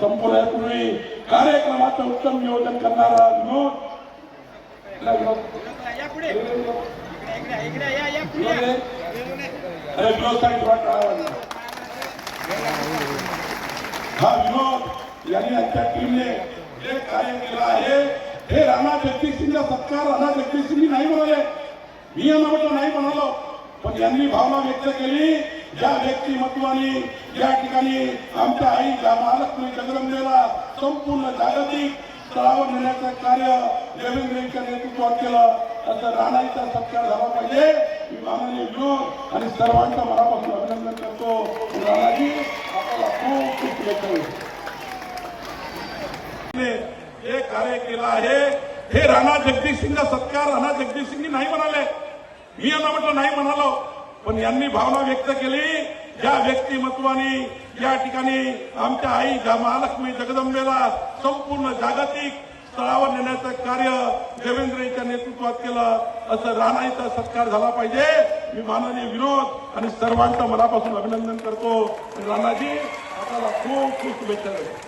संपवण्यापूर्वी कार्यक्रमाचं उत्तम नियोजन करणारा विनोद हा विनोद यांनी यांच्या टीमने जे कार्य केलं आहे हे राणा जगदीशसिंगचा सत्कार राणा जगदीशसिंग नाही म्हणाले. मी यांना म्हटलं नाही म्हणालो पण यांनी भावना व्यक्त केली. ज्या व्यक्तिमत्वाने या ठिकाणी आमच्या आई ज्या महालक्ष्मी जगदंबेला संपूर्ण जागतिक तळावर नेण्याचं कार्य देवेंद्रांच्या नेतृत्वात केलं. असं राणाईचा सत्कार झाला पाहिजे. मी माननीय विनोद आणि सर्वांचं मनापासून अभिनंदन करतो. राणाजी आपल्याला खूप खूप शुभेच्छा जे कार्य केलं आहे. हे राणा जगदीशसिंगचा सत्कार राणा जगदीशसिंग नाही म्हणाले. मी यांना म्हटलं नाही म्हणालो. पण यांनी भावना व्यक्त केली ज्या व्यक्तिमत्वाने या ठिकाणी आमच्या आई महालक्ष्मी जगदंबेला संपूर्ण जागतिक स्थळावर नेण्याचं कार्य देवेंद्र यांच्या नेतृत्वात केलं असं राणाईचा सत्कार झाला पाहिजे. मी माननीय विनोद आणि सर्वांचं मनापासून अभिनंदन करतो. राणाजी आपल्याला खूप खूप शुभेच्छा देतो.